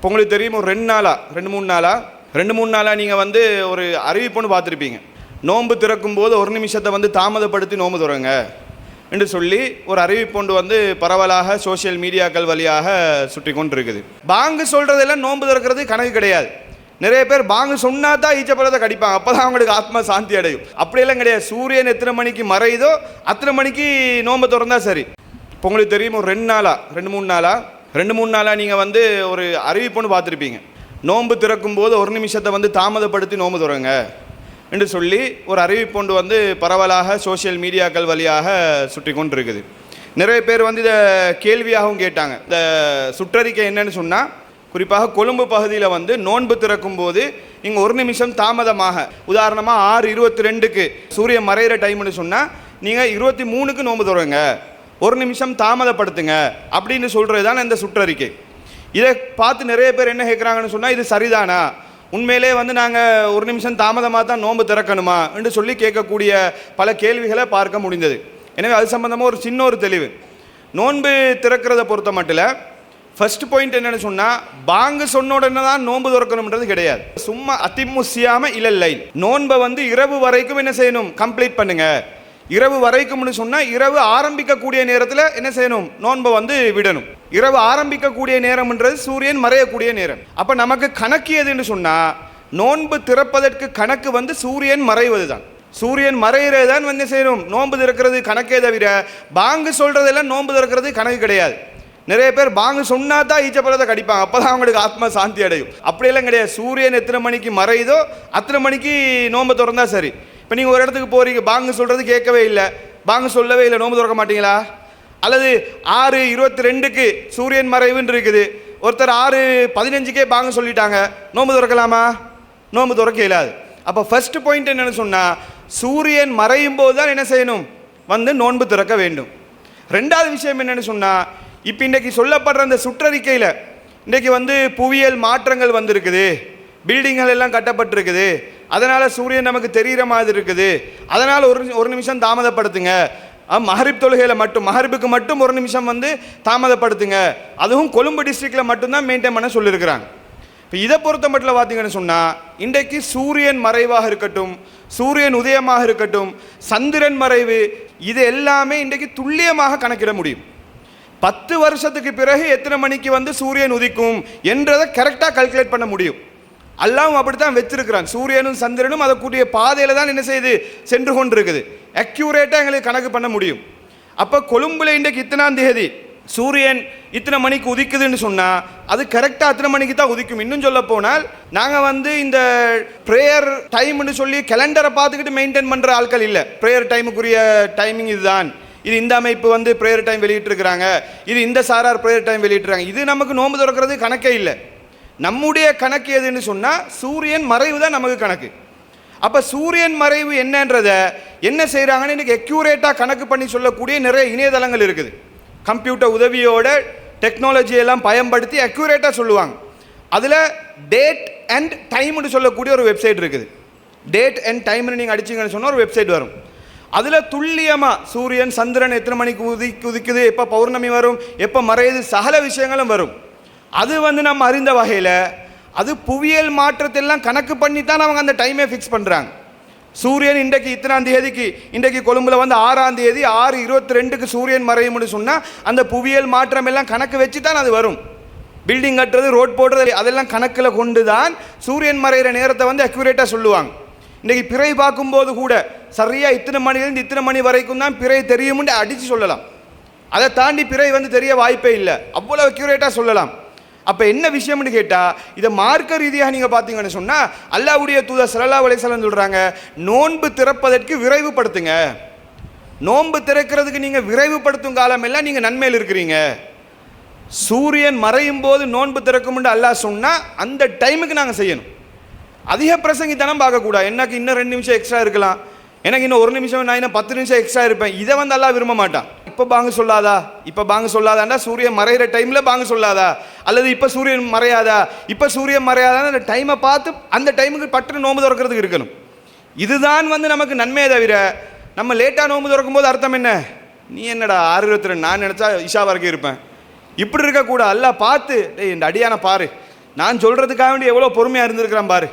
இப்போ உங்களுக்கு தெரியும் ஒரு ரெண்டு நாளா ரெண்டு மூணு நாளா? ரெண்டு மூணு நாளாக நீங்கள் வந்து ஒரு அறிவிப்புன்னு பார்த்துருப்பீங்க. நோன்பு திறக்கும் போது ஒரு நிமிஷத்தை வந்து தாமதப்படுத்தி நோன்பு துறங்க என்று சொல்லி ஒரு அறிவிப்பொண்டு வந்து பரவலாக சோஷியல் மீடியாக்கள் வழியாக சுற்றி கொண்டு இருக்குது பாங்கு சொல்கிறதெல்லாம் நோன்பு திறக்கிறது கணக்கு கிடையாது. நிறைய பேர் பாங்கு சொன்னா தான் ஈச்சப்பழத்தை கடிப்பாங்க. அப்போ தான் அவங்களுக்கு ஆத்மா சாந்தி அடையும். அப்படியெல்லாம் கிடையாது. சூரியன் எத்தனை மணிக்கு மறையுதோ அத்தனை மணிக்கு நோன்பு திறந்தா சரி. இப்போ உங்களுக்கு தெரியும் ஒரு ரெண்டு நாளா ரெண்டு மூணு நாளாக ரெண்டு மூணு நாளாக நீங்கள் வந்து ஒரு அறிவிப்புன்னு பார்த்துருப்பீங்க. நோன்பு திறக்கும் போது ஒரு நிமிஷத்தை வந்து தாமதப்படுத்தி நோன்பு துறங்க என்று சொல்லி ஒரு அறிவிப்பொண்டு வந்து பரவலாக சோஷியல் மீடியாக்கள் வழியாக சுற்றி கொண்டு இருக்குது நிறைய பேர் வந்து இதை கேள்வியாகவும் கேட்டாங்க. இந்த சுற்றறிக்கை என்னன்னு சொன்னால் குறிப்பாக கொழும்பு பகுதியில் வந்து நோன்பு திறக்கும் போது இங்கே ஒரு நிமிஷம் தாமதமாக உதாரணமாக ஆறு இருபத்தி ரெண்டுக்கு சூரியன் மறையிற டைம்னு சொன்னால் நீங்கள் இருபத்தி மூணுக்கு நோன்பு துறங்க. ஒரு நிமிஷம் தாமதப்படுத்துங்க அப்படின்னு சொல்கிறது தான் இந்த சுற்றறிக்கை. இதை பார்த்து நிறைய பேர் என்ன கேட்குறாங்கன்னு சொன்னால் இது சரிதானா? உண்மையிலே வந்து நாங்கள் ஒரு நிமிஷம் தாமதமாக தான் நோன்பு திறக்கணுமா? என்று சொல்லி கேட்கக்கூடிய பல கேள்விகளை பார்க்க முடிந்தது. எனவே அது சம்மந்தமாக ஒரு சின்ன ஒரு தெளிவு. நோன்பு திறக்கிறத பொறுத்த மட்டும் ஃபர்ஸ்ட் பாயிண்ட் என்னென்னு சொன்னால் பாங்கு சொன்ன உடனே தான் நோன்பு திறக்கணும்ன்றது கிடையாது. சும்மா அத்திமுசியாமல் இல்லை நோன்பை வந்து இரவு வரைக்கும் என்ன செய்யணும்? கம்ப்ளீட் பண்ணுங்கள் இரவு வரைக்கும்னு சொன்னால் இரவு ஆரம்பிக்கக்கூடிய நேரத்தில் என்ன செய்யணும்? நோன்பை வந்து விடணும். இரவு ஆரம்பிக்கக்கூடிய நேரம்ன்றது சூரியன் மறையக்கூடிய நேரம். அப்போ நமக்கு கணக்கு எதுன்னு சொன்னால் நோன்பு திறப்பதற்கு கணக்கு வந்து சூரியன் மறைவது தான் சூரியன் மறைகிறது தான் வந்து செய்யணும்? நோன்பு திறக்கிறது கணக்கே தவிர பாங்கு சொல்கிறதெல்லாம் நோன்பு திறக்கிறது கணக்கு கிடையாது. நிறைய பேர் பாங்கு சொன்னா தான் ஈச்சப்பழத்தை கடிப்பாங்க. அப்போ தான் அவங்களுக்கு ஆத்மா சாந்தி அடையும். அப்படியெல்லாம் கிடையாது. சூரியன் எத்தனை மணிக்கு மறையுதோ அத்தனை மணிக்கு நோன்பு திறந்தா சரி. இப்போ நீங்கள் ஒரு இடத்துக்கு போகிறீங்க பாங்கு சொல்கிறது கேட்கவே இல்லை. பாங்கு சொல்லவே இல்லை நோன்பு திறக்க மாட்டீங்களா? அல்லது ஆறு இருபத்தி ரெண்டுக்கு சூரியன் மறைவுன்னு இருக்குது. ஒருத்தர் ஆறு பதினஞ்சுக்கே பாங்கு சொல்லிட்டாங்க நோன்பு திறக்கலாமா? நோன்பு திறக்க இயலாது. அப்போ ஃபர்ஸ்ட் பாயிண்ட் என்னென்னு சொன்னால் சூரியன் மறையும் போது தான் என்ன செய்யணும்? வந்து நோன்பு திறக்க வேண்டும். ரெண்டாவது விஷயம் என்னென்னு சொன்னால் இப்போ இன்றைக்கி சொல்லப்படுற அந்த சுற்றறிக்கையில் இன்றைக்கி வந்து புவியியல் மாற்றங்கள் வந்திருக்குது. பில்டிங்கள் எல்லாம் கட்டப்பட்டிருக்குது. அதனால் சூரியன் நமக்கு தெரிகிற மாதிரி இருக்குது. அதனால் ஒரு ஒரு நிமிஷம் தாமதப்படுத்துங்க. மஹரிப் தொழுகையில் மட்டும் மஹரிப்புக்கு மட்டும் ஒரு நிமிஷம் வந்து தாமதப்படுத்துங்க. அதுவும் கொழும்பு டிஸ்ட்ரிக்டில் மட்டும்தான் மெயின்டைன் பண்ண சொல்லியிருக்கிறாங்க இப்போ இதை பொறுத்த மட்டும் பார்த்தீங்கன்னு சொன்னால் இன்றைக்கு சூரியன் மறைவாக இருக்கட்டும் சூரியன் உதயமாக இருக்கட்டும் சந்திரன் மறைவு இது எல்லாமே இன்றைக்கு துல்லியமாக கணக்கிட முடியும். பத்து வருஷத்துக்கு பிறகு எத்தனை மணிக்கு வந்து சூரியன் உதிக்கும் என்றதை கரெக்டாக கல்குலேட் பண்ண முடியும். அல்லாவும் அப்படித்தான் வச்சிருக்கிறான். சூரியனும் சந்திரனும் அதற்குரிய பாதையில் தான் என்ன செய்யுது சென்று கொண்டிருக்குது. அக்யூரேட்டாக எங்களுக்கு கணக்கு பண்ண முடியும். அப்போ கொழும்புல இன்றைக்கு இத்தனாம் தேதி சூரியன் இத்தனை மணிக்கு உதிக்குதுன்னு சொன்னால் அது கரெக்டாக அத்தனை மணிக்கு தான் உதிக்கும். இன்னும் சொல்ல போனால் நாங்கள் வந்து இந்த ப்ரேயர் டைம்னு சொல்லி கேலண்டரை பார்த்துக்கிட்டு மெயின்டைன் பண்ணுற ஆட்கள் இல்லை. ப்ரேயர் டைமுக்குரிய டைமிங் இதுதான். இது இந்த அமைப்பு வந்து ப்ரேயர் டைம் வெளியிட்டிருக்கிறாங்க. இது இந்த சாரார் ப்ரேயர் டைம் வெளியிட்டுறாங்க இது நமக்கு நோன்பு திறக்கிறது கணக்கே இல்லை. நம்முடைய கணக்கு எதுன்னு சொன்னால் சூரியன் மறைவு தான் நமக்கு கணக்கு. அப்போ சூரியன் மறைவு என்னன்றத என்ன செய்கிறாங்கன்னு இன்றைக்கி எக்யூரேட்டாக கணக்கு பண்ணி சொல்லக்கூடிய நிறைய இணையதளங்கள் இருக்குது. கம்ப்யூட்டர் உதவியோட டெக்னாலஜி எல்லாம் பயன்படுத்தி அக்யூரேட்டாக சொல்லுவாங்க. அதில் டேட் அண்ட் டைம்னு சொல்லக்கூடிய ஒரு வெப்சைட் இருக்குது. டேட் அண்ட் டைம்னு நீங்கள் அடிச்சீங்கன்னு சொன்னால் ஒரு வெப்சைட் வரும். அதில் துல்லியமாக சூரியன் சந்திரன் எத்தனை மணிக்கு உதி உதிக்குது எப்போ பௌர்ணமி வரும் எப்போ மறையுது சகல விஷயங்களும் வரும். அது வந்து நம்ம அறிந்த வகையில் அது புவியியல் மாற்றத்தெல்லாம் கணக்கு பண்ணி தான் அவங்க அந்த டைமே ஃபிக்ஸ் பண்ணுறாங்க சூரியன் இன்றைக்கு இத்தனாம் தேதிக்கு இன்றைக்கு கொழும்புல வந்து ஆறாம் தேதி ஆறு இருபத்தி ரெண்டுக்கு சூரியன் மறையும்னு சொன்னால் அந்த புவியியல் மாற்றம் எல்லாம் கணக்கு வச்சு தான் அது வரும். பில்டிங் கட்டுறது ரோட் போடுறது அதெல்லாம் கணக்கில் கொண்டு தான் சூரியன் மறைகிற நேரத்தை வந்து அக்யூரேட்டாக சொல்லுவாங்க. இன்றைக்கி பிறை பார்க்கும்போது கூட சரியாக இத்தனை மணிலேருந்து இத்தனை மணி வரைக்கும் தான் பிறை தெரியும்னு அடித்து சொல்லலாம். அதை தாண்டி பிறை வந்து தெரிய வாய்ப்பே இல்லை. அவ்வளோ அக்யூரேட்டாக சொல்லலாம். அப்போ என்ன விஷயம்னு கேட்டால் இதை மார்க்க ரீதியாக நீங்கள் பார்த்தீங்கன்னு சொன்னால் அல்லாவுடைய தூதர் சல்லா அலைசலம் சொல்கிறாங்க நோன்பு திறப்பதற்கு விரைவுபடுத்துங்க. நோன்பு திறக்கிறதுக்கு நீங்கள் விரைவுபடுத்தும் காலம் எல்லாம் நீங்கள் நன்மையில் இருக்கிறீங்க. சூரியன் மறையும் போது நோன்பு திறக்கும்னு அல்லாஹ் சொன்னால் அந்த டைமுக்கு நாங்கள் செய்யணும். அதிக பிரசங்கித்தனம் பார்க்கக்கூடாது. எனக்கு இன்னும் ரெண்டு நிமிஷம் எக்ஸ்ட்ரா இருக்கலாம். எனக்கு இன்னும் ஒரு நிமிஷம் நான் இன்னும் பத்து நிமிஷம் எக்ஸ்ட்ரா இருப்பேன். இதை வந்து அல்லாஹ் விரும்ப மாட்டான். இப்போ பாங்க சொல்லாதா? இப்போ பாங்க சொல்லாதாண்டா? சூரியன் மறையிற டைமில் பாங்க சொல்லாதா? அல்லது இப்போ சூரியன் மறையாதா? இப்போ சூரியன் மறையாதான்னு அந்த டைமை பார்த்து அந்த டைமுக்கு பட்டு நோம்பு திறக்கிறதுக்கு இருக்கணும். இதுதான் வந்து நமக்கு நன்மையை தவிர நம்ம லேட்டாக நோம்பு திறக்கும் போது அர்த்தம் என்ன? நீ என்னடா ஆறு இருபத்தி ரெண்டு நான் நினச்சா இஷா வரைக்கும் இருப்பேன். இப்படி இருக்கக்கூடாது அல்ல பார்த்து டேய் இந்த அடியான பாரு. நான் சொல்கிறதுக்காக வேண்டி எவ்வளோ பொறுமையாக இருந்திருக்கிறான் பாரு.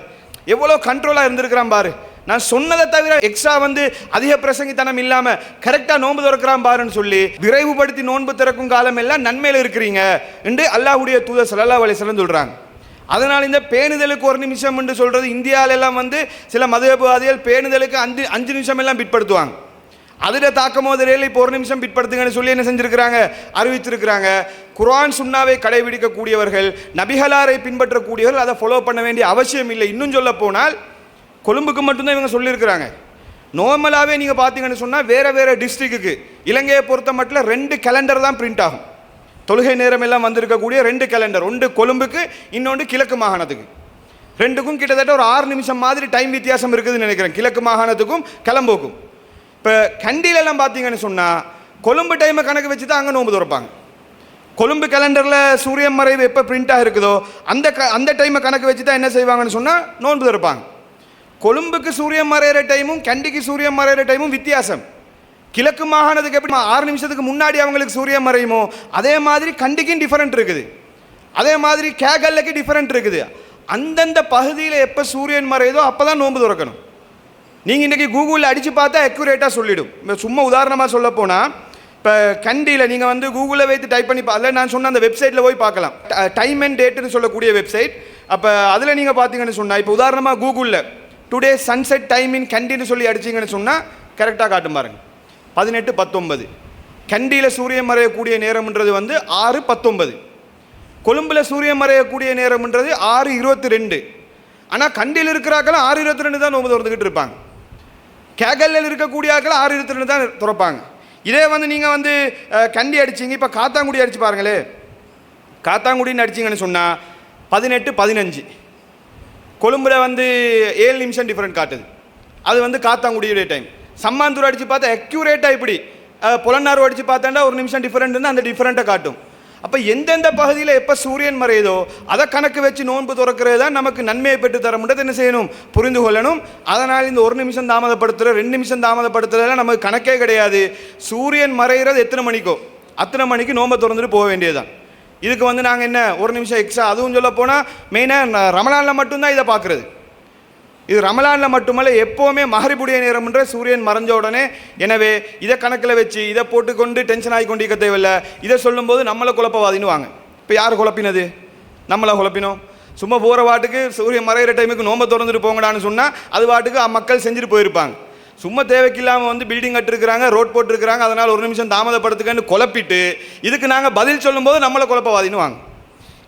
எவ்வளோ கண்ட்ரோலாக இருந்திருக்கிறான் பாரு. நான் சொன்னதை தவிர எக்ஸ்ட்ரா வந்து அதிக பிரசங்கித்தனம் இல்லாமல் கரெக்டாக நோன்பு திறக்கிறான் பாருன்னு சொல்லி விரைவுபடுத்தி நோன்பு திறக்கும் காலம் எல்லாம் நன்மையில் இருக்கிறீங்க என்று அல்லாஹ்வுடைய தூதர் ஸல்லல்லாஹு அலைஹி சொல்கிறாங்க அதனால் இந்த பேணுதலுக்கு ஒரு நிமிஷம் என்று சொல்கிறது இந்தியாவில எல்லாம் வந்து சில மதுவாதிகள் பேணுதலுக்கு அஞ்சு அஞ்சு நிமிஷம் எல்லாம் பிற்படுத்துவாங்க. அதில் தாக்கம் தெரியல இப்போ ஒரு நிமிஷம் பிற்படுத்துங்கன்னு சொல்லி என்ன செஞ்சிருக்கிறாங்க? அறிவிச்சிருக்கிறாங்க குரான் சுண்ணாவை கடைபிடிக்கக்கூடியவர்கள் நபிகளாரை பின்பற்றக்கூடியவர்கள் அதை ஃபாலோ பண்ண வேண்டிய அவசியம் இல்லை. இன்னும் சொல்ல போனால் கொழும்புக்கு மட்டும்தான் இவங்க சொல்லியிருக்கிறாங்க. நார்மலாகவே நீங்கள் பார்த்தீங்கன்னு சொன்னால் வேறு வேறு டிஸ்ட்ரிக்ட்டுக்கு இலங்கையை பொறுத்த மட்டும் ரெண்டு கேலண்டர் தான் பிரிண்ட் ஆகும். தொழுகை நேரம் எல்லாம் வந்திருக்கக்கூடிய ரெண்டு கேலண்டர் ஒன்று கொழும்புக்கு இன்னொன்று கிழக்கு மாகாணத்துக்கு. ரெண்டுக்கும் கிட்டத்தட்ட ஒரு ஆறு நிமிஷம் மாதிரி டைம் வித்தியாசம் இருக்குதுன்னு நினைக்கிறேன். கிழக்கு மாகாணத்துக்கும் கிளம்புக்கும். இப்போ கண்டியிலெல்லாம் பார்த்தீங்கன்னு சொன்னால் கொழும்பு டைமை கணக்கு வச்சு தான் அங்கே நோன்பு திறப்பாங்க. கொழும்பு கேலண்டரில் சூரியன் மறைவு எப்போ பிரிண்டாக இருக்குதோ அந்த க அந்த டைமை கணக்கு வச்சு தான் என்ன செய்வாங்கன்னு சொன்னால் நோன்பு திறப்பாங்க. கொழும்புக்கு சூரியன் மறையிற டைமும் கண்டிக்கு சூரியன் மறையிற டைமும் வித்தியாசம். கிழக்கு மாகாணத்துக்கு எப்படி ஆறு நிமிஷத்துக்கு முன்னாடி அவங்களுக்கு சூரியன் மறையுமோ அதே மாதிரி கண்டிக்கும் டிஃபரெண்ட் இருக்குது. அதே மாதிரி கேகல்லுக்கு டிஃபரெண்ட் இருக்குது. அந்தந்த பகுதியில் எப்போ சூரியன் மறையுதோ அப்போ தான் நோன்பு திறக்கணும். நீங்கள் இன்றைக்கி கூகுளில் அடித்து பார்த்தா அக்யூரேட்டாக சொல்லிவிடும் இப்போ சும்மா உதாரணமாக சொல்ல போனால் இப்போ கண்டியில் நீங்கள் வந்து கூகுளில் வைத்து டைப் பண்ணி அதில் நான் சொன்ன அந்த வெப்சைட்டில் போய் பார்க்கலாம். டைம் அண்ட் டேட்டுன்னு சொல்லக்கூடிய வெப்சைட் அப்போ அதில் நீங்கள் பார்த்தீங்கன்னு சொன்னால் இப்போ உதாரணமாக கூகுளில் டுடே சன்செட் டைம் இன் கண்டின்னு சொல்லி அடிச்சிங்கன்னு சொன்னால் கரெக்டாக காட்டும் பாருங்கள் பதினெட்டு பத்தொன்பது. கண்டியில் சூரியன் மறையக்கூடிய நேரம்ன்றது வந்து ஆறு பத்தொன்பது. கொழும்பில் சூரியன் மறையக்கூடிய நேரம்ன்றது ஆறு இருபத்தி ரெண்டு ஆனால் கண்டியில் இருக்கிறாக்கள் ஆறு இருபத்தி ரெண்டு தான் நோம்பு திறந்துக்கிட்டு இருப்பாங்க. கேகல்லில் இருக்கக்கூடிய ஆக்கள் ஆறு இருபத்தி ரெண்டு தான் திறப்பாங்க. இதே வந்து நீங்கள் வந்து கண்டி அடிச்சீங்க இப்போ காத்தாங்குடி அடிச்சு பாருங்களே. காத்தாங்குடின்னு அடிச்சிங்கன்னு சொன்னால் பதினெட்டு பதினஞ்சு. கொழும்புல வந்து ஏழு நிமிஷம் டிஃப்ரெண்ட் காட்டுது. அது வந்து காத்தாங்குடியுடைய டைம் சம்மாந்தூர் அடித்து பார்த்தா அக்யூரேட்டாக இப்படி. புலன்னார் அடித்து பார்த்தாண்டா ஒரு நிமிஷம் டிஃப்ரெண்ட்னு அந்த டிஃப்ரெண்ட்டை காட்டும். அப்போ எந்தெந்த பகுதியில் எப்போ சூரியன் மறையுதோ அதை கணக்கு வச்சு நோன்பு துறக்கிறது தான் நமக்கு நன்மையை பெற்று தர முடியாது என்ன செய்யணும்? புரிந்து கொள்ளணும். அதனால் இந்த ஒரு நிமிஷம் தாமதப்படுத்துகிற ரெண்டு நிமிஷம் தாமதப்படுத்துறதுலாம் நமக்கு கணக்கே கிடையாது. சூரியன் மறைகிறது எத்தனை மணிக்கோ? அத்தனை மணிக்கு நோன்பை திறந்துட்டு போக வேண்டியதுதான். இதுக்கு வந்து நாங்கள் என்ன ஒரு நிமிஷம் எக்ஸ்ட்ரா அதுவும் சொல்ல போனால் மெயினாக ரமலானில் மட்டும்தான் இதை பார்க்குறது இது ரமலானில் மட்டுமல்ல எப்போவுமே மகரிபுடைய நேரம்ன்ற சூரியன் மறைஞ்ச உடனே எனவே இதை கணக்கில் வச்சு இதை போட்டுக்கொண்டு டென்ஷன் ஆகி கொண்டு இருக்க இதை சொல்லும்போது நம்மளை குழப்பவாதின்னு வாங்க இப்போ யார் குழப்பினது? நம்மளை குழப்பினோம். சும்மா போகிற வாட்டுக்கு சூரியன் மறையிற டைமுக்கு நோம்பை திறந்துட்டு போங்கடான்னு சொன்னால் அது வாட்டுக்கு மக்கள் செஞ்சுட்டு போயிருப்பாங்க. சும்மா தேவைக்கில்லாமல் வந்து பில்டிங் கட்டிருக்கிறாங்க ரோட் போட்டிருக்கிறாங்க அதனால் ஒரு நிமிஷம் தாமதப்படுத்துக்கன்னு குழப்பிட்டு இதுக்கு நாங்கள் பதில் சொல்லும்போது நம்மளை குழப்பவாதின்னு வாங்க.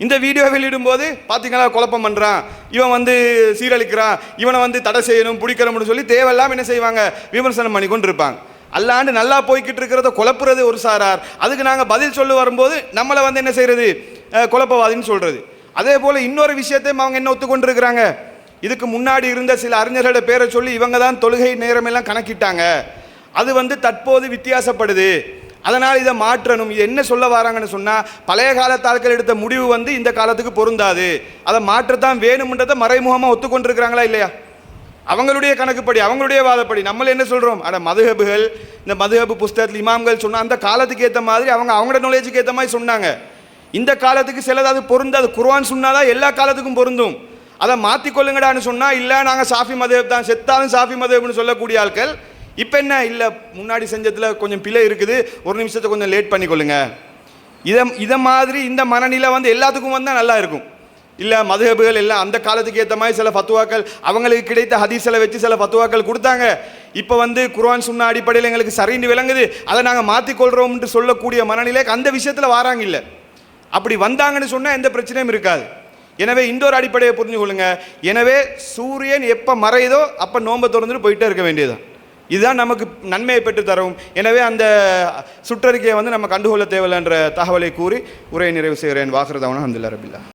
இந்த வீடியோ வெளியிடும்போது பார்த்தீங்களா குழப்பம் பண்ணுறான் இவன் வந்து சீரழிக்கிறான் இவனை வந்து தடை செய்யணும் பிடிக்கணும்னு சொல்லி தேவையில்லாம என்ன செய்வாங்க? விமர்சனம் பண்ணி கொண்டு இருப்பாங்க அல்லாண்டு நல்லா போய்கிட்டு இருக்கிறத குழப்புறது ஒரு சாரார். அதுக்கு நாங்கள் பதில் சொல்ல வரும்போது நம்மளை வந்து என்ன செய்கிறது குழப்பவாதின்னு சொல்கிறது அதே போல் இன்னொரு விஷயத்தையும் அவங்க என்ன ஒத்துக்கொண்டிருக்கிறாங்க? இதுக்கு முன்னாடி இருந்த சில அறிஞர்களோட பேரை சொல்லி இவங்க தான் தொழுகை நேரமெல்லாம் கணக்கிட்டாங்க. அது வந்து தற்போது வித்தியாசப்படுது. அதனால் இதை மாற்றணும். இது என்ன சொல்ல வராங்கன்னு சொன்னால் பழைய காலத்து ஆட்கள் எடுத்த முடிவு வந்து இந்த காலத்துக்கு பொருந்தாது. அதை மாற்றத்தான் வேணும்ன்றதை மறைமுகமாக ஒத்துக்கொண்டிருக்கிறாங்களா இல்லையா? அவங்களுடைய கணக்குப்படி அவங்களுடைய வாதப்படி நம்மள என்ன சொல்கிறோம் அட மதுஹபுகள் இந்த மதுஹபு புஸ்தகத்தில் இமாம்கள் சொன்ன அந்த காலத்துக்கு ஏற்ற மாதிரி அவங்க அவங்களோட நாலேஜுக்கு ஏற்ற மாதிரி சொன்னாங்க. இந்த காலத்துக்கு சிலது அது பொருந்தாது. சொன்னால் தான் எல்லா காலத்துக்கும் பொருந்தும். அதை மாற்றிக்கொள்ளுங்கடான்னு சொன்னால் இல்லை நாங்கள் சாஃபி மதேப் தான் செத்தாலும் சாஃபி மதேப்னு சொல்லக்கூடிய ஆட்கள் இப்போ என்ன? இல்லை முன்னாடி செஞ்சதில் கொஞ்சம் பிழை இருக்குது ஒரு நிமிஷத்தை கொஞ்சம் லேட் பண்ணிக்கொள்ளுங்க. இதை இதை மாதிரி இந்த மனநிலை வந்து எல்லாத்துக்கும் வந்தால் நல்லா இருக்கும். இல்லை மதுகபுகள் எல்லாம் அந்த காலத்துக்கு ஏற்ற மாதிரி சில ஃபத்துவாக்கள் அவங்களுக்கு கிடைத்த ஹதீஸில் வச்சு சில ஃபத்துவாக்கள் கொடுத்தாங்க. இப்போ வந்து குரான் சொன்ன அடிப்படையில் எங்களுக்கு சரின்னு விளங்குது. அதை நாங்கள் மாற்றிக்கொள்கிறோம்னு சொல்லக்கூடிய மனநிலைக்கு அந்த விஷயத்தில் வராங்க இல்லை. அப்படி வந்தாங்கன்னு சொன்னால் எந்த பிரச்சனையும் இருக்காது. எனவே இண்டோர் அடிப்படையை புரிஞ்சு கொள்ளுங்க. எனவே சூரியன் எப்போ மறையுதோ அப்போ நோன்பை திறந்துட்டு போயிட்டே இருக்க வேண்டியதுதான். இதுதான் நமக்கு நன்மையை பெற்று தரும். எனவே அந்த சுற்றறிக்கையை வந்து நம்ம கண்டுகொள்ள தேவையில்லைன்ற தகவலை கூறி உரையை நிறைவு செய்கிறேன். வாக்குறதவனும் அந்த ரபில்லா